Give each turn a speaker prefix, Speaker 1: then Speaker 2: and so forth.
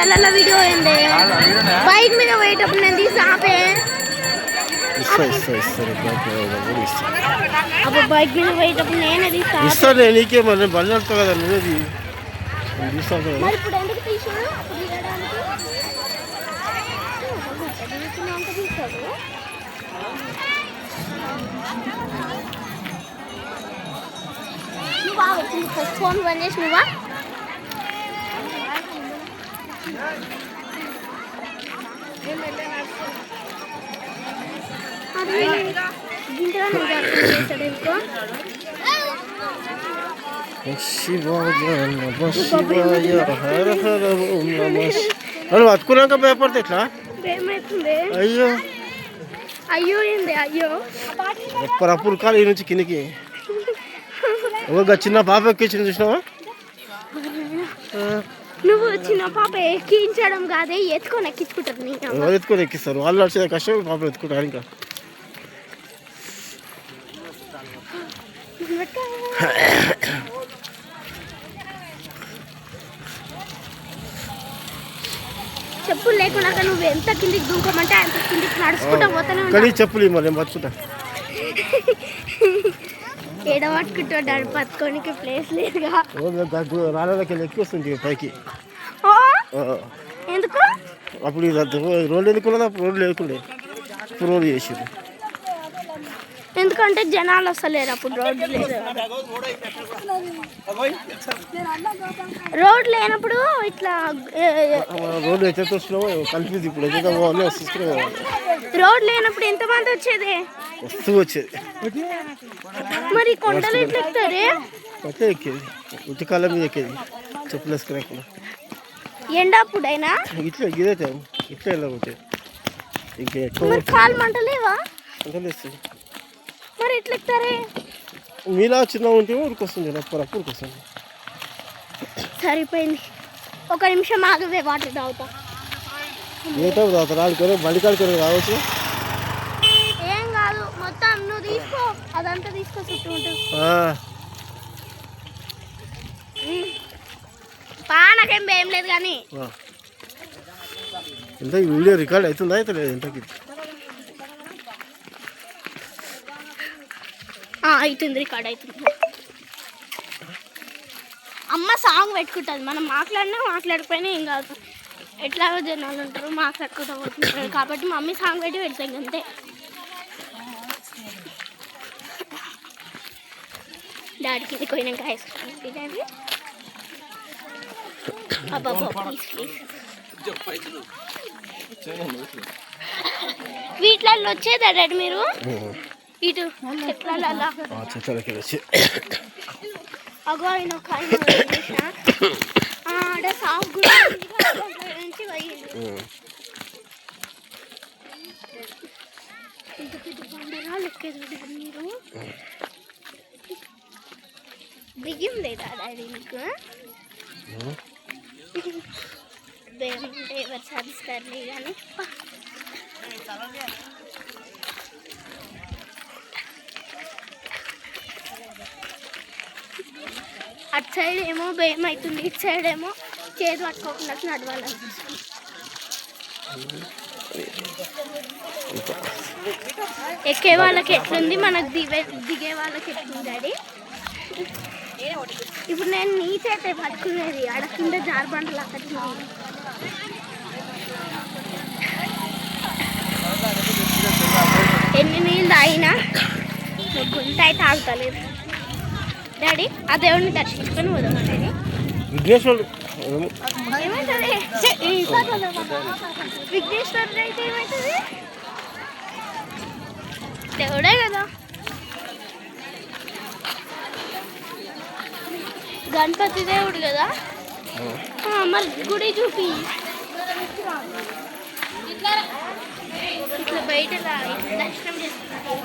Speaker 1: తెల్ల వీడియో ఏంది బైక్ మీద పోయేటప్పుడు నేను తీసి ఆపే
Speaker 2: ఇస్తా ఇస్తా ఇస్తారు కూడా ఇస్తా
Speaker 1: అప్పుడు బైక్ మీద పోయేటప్పుడు నేనే తీసి ఆపే.
Speaker 2: ఇస్తాను నీకే మరి నేను బండి నడుపుతా కదా నువ్వేది నేను తీస్తాను కదా
Speaker 1: మరి ఇప్పుడు ఎందుకు తీసాడు అప్పుడు తీయడానికి చదువుతున్నాక తీసాడు నువ్వా ఫస్ట్ ఫోన్ బంద్ చేసి నువ్వా
Speaker 2: వాళ్ళు పట్టుకున్నాక భయపడితే ఎట్లా అయ్యో.
Speaker 1: అయ్యో ఏంది అయ్యో?
Speaker 2: ఎప్పరప్పుడు కాలు ఈ నుంచి కిందికి. ఒక చిన్న పాప ఎక్కించింది చూసినావా?
Speaker 1: నువ్వు చిన్న పాప ఎక్కించడం కాదే ఎత్తుకొని ఎక్కించుకుంటారు నీ అమ్మ.
Speaker 2: ఎవరు ఎత్తుకొని ఎక్కిస్తారు? వాళ్ళు నడిచే కష్టం పాప ఎత్తుకుంటారు ఇంకా?
Speaker 1: చెప్పులు లేకుండా నువ్వు ఎంత కిందికి దూకమంటే అంత కిందికి నడుచుకుంటా పోతానే
Speaker 2: కానీ
Speaker 1: ఉంటావు.
Speaker 2: చెప్పులు ఇవ్వాలి నేను బతుకుంటా.
Speaker 1: ఏడ పట్టుకుంటాడు పట్టుకోనికి ప్లేస్ లేదుగా.
Speaker 2: రాళ్ళకి ఎక్కి వస్తుంది పైకి.
Speaker 1: ఎందుకు?
Speaker 2: అప్పుడు రోడ్లు అప్పుడు రోడ్లు లేకుండే. ఇప్పుడు చేసారు
Speaker 1: ఎందుకంటే జనాలు వస్తలేరు అప్పుడు రోడ్డు లేదు రోడ్ లేనప్పుడు ఇట్లా
Speaker 2: రోడ్డు ఎట్లా వస్తున్నామో కలిపి ఇప్పుడు.
Speaker 1: రోడ్ లేనప్పుడు ఎంతమంది వచ్చేది?
Speaker 2: వస్తూ వచ్చేది
Speaker 1: మరి కొండలు ఎక్కుతారే?
Speaker 2: అయితే ఎక్కేది. కాళ్ళ మీద ఎక్కేది. చెప్పులు వేసుకునేకుండా
Speaker 1: ఎండప్పుడైనా?
Speaker 2: ఇట్లా ఇదే టైం ఇట్లా వెళ్ళకపోతే ఇంకా ఎక్కువ
Speaker 1: కాలు మంటలేవా?
Speaker 2: వదిలేస్తుంది
Speaker 1: మరి ఎట్లా ఎక్కుతారే?
Speaker 2: మీలా చిన్న ఉంటే ఊరికొస్తుంది అప్పుడు ఊరికొస్తుంది.
Speaker 1: సరిపోయింది. ఒక నిమిషం ఆగవే వాటర్ తాగుతా.
Speaker 2: ఏ టైం తాగుతారు? ఆడుకొని బండి కాడుకొని రావచ్చు
Speaker 1: ఏం కాదు మొత్తం నువ్వు తీసుకో అదంతా తీసుకో చుట్టూ ఉంటుంది
Speaker 2: ఆ,
Speaker 1: పా నాకేం భయం లేదు కానీ.
Speaker 2: ఎంత వీడియో రికార్డ్ అవుతుందా అయితే లేదు ఎంతకి
Speaker 1: ఆ, అవుతుంది రికార్డ్ అవుతుంది. అమ్మ సాంగ్ పెట్టుకుంటుంది మనం మాట్లాడినా మాట్లాడకపోయినా ఏం కాదు. ఎట్లాగో జనాలు ఉంటారు మాట్లాడుకుంటూ పోతుంటారు. కాబట్టి మమ్మీ సాంగ్ పెట్టి పెడతాం అంతే. డాడీకి పోయినాక ఐస్ క్రీమ్. తినండి అబ్బా ప్లీజ్ ప్లీజ్ వీటిలలో వచ్చేదా డాడీ మీరు? ఇటు చెట్లలో
Speaker 2: చెట్లకి వచ్చి.
Speaker 1: అగో ఆయన ఒక ఆయన ఆడ సాగు. ఇంత పెద్ద మీరు. బియ్యం లేదా డాడీ మీకు? బియ్యం ఎవరు కానీ అటు సైడ్ ఏమో భయం అవుతుంది ఇటు సైడ్ ఏమో చేతి పట్టుకోకుండా నడవాలనిపిస్తుంది ఎక్కే వాళ్ళకి ఎట్లుంది? మనకు దిగే దిగే వాళ్ళకి ఎట్లుంది డాడీ? ఇప్పుడు నేను నీ చేతే పట్టుకునేది ఆడ కింద జారబండలు అక్కడ ఎన్ని నీళ్ళు తాగినా గుంట అయితే ఆగుతలేదు డాడీ ఆ దేవుడిని దర్శించుకొని పోదాం
Speaker 2: విఘ్నేశ్వరుడు.
Speaker 1: విఘ్నేశ్వరుడు అయితే ఏమవుతుంది దేవుడే కదా గణపతి దేవుడు కదా? మరి గుడి చూపి. ఇట్లా బయట దర్శనం చేసుకుంటాం.